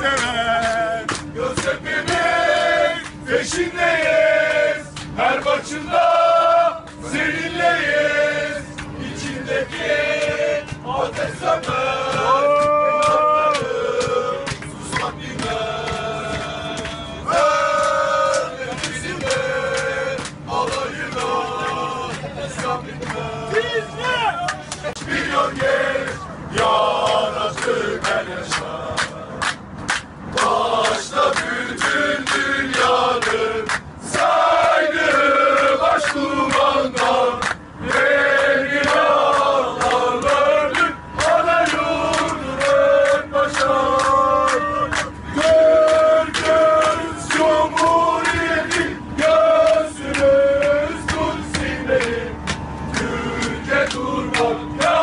sever Göztepe'nin peşindeyiz. Her maçında seninleyiz İçindeki ateş sömer Milyon Durga!